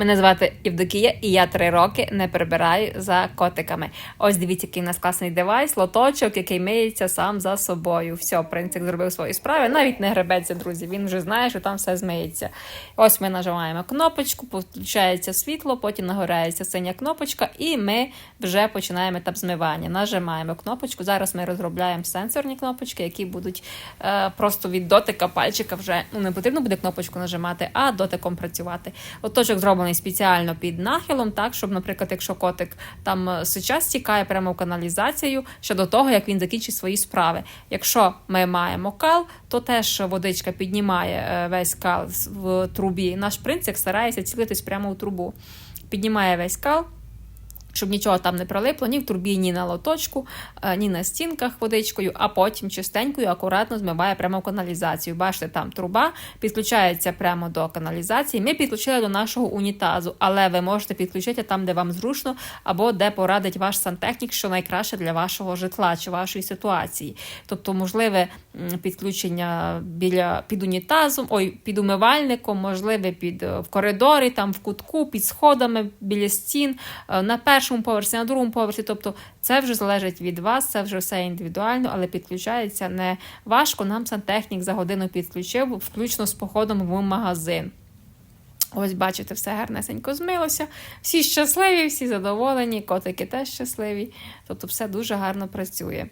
Мене звати Євдокія, і я три роки не прибираю за котиками. Ось дивіться, який у нас класний девайс, лоточок, який миється сам за собою. Все, принцип зробив свої справи. Навіть не гребеться, друзі. Він вже знає, що там все змиється. Ось ми нажимаємо кнопочку, включається світло, потім нагорається синя кнопочка, і ми вже починаємо етап змивання. Нажимаємо кнопочку. Зараз ми розробляємо сенсорні кнопочки, які будуть е, просто від дотика пальчика вже ну не потрібно буде кнопочку нажимати, а дотиком працювати. Оточок зроблений спеціально під нахилом, так щоб, наприклад, якщо котик там сейчас сича стікає прямо в каналізацію ще до того, як він закінчить свої справи. Якщо ми маємо кал, то теж водичка піднімає е, весь кал в трубі. Наш принцип старається цілитись прямо у трубу. Піднімає весь кал. Щоб нічого там не прилипло ні в трубі, ні на лоточку, е, ні на стінках водичкою, а потім чистенькою, акуратно змиває прямо в каналізацію. Бачите, там труба підключається прямо до каналізації. Ми підключили до нашого унітазу, але ви можете підключити там, де вам зручно, або де порадить ваш сантехнік, що найкраще для вашого житла чи вашої ситуації. Тобто, можливе підключення біля під унітазом, ой, під умивальником, можливе під е, в коридорі, там в кутку, під сходами біля стін, е, на першому поверсі, на другому поверсі. Тобто, це вже залежить від вас, це вже все індивідуально, але підключається не важко. Нам сантехнік за годину підключив, включно з походом в магазин. Ось, бачите, все гарнесенько змилося. Всі щасливі, всі задоволені, котики теж щасливі. Тобто все дуже гарно працює.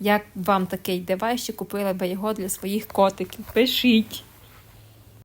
Як вам такий девайс, чи купили би його для своїх котиків? Пишіть.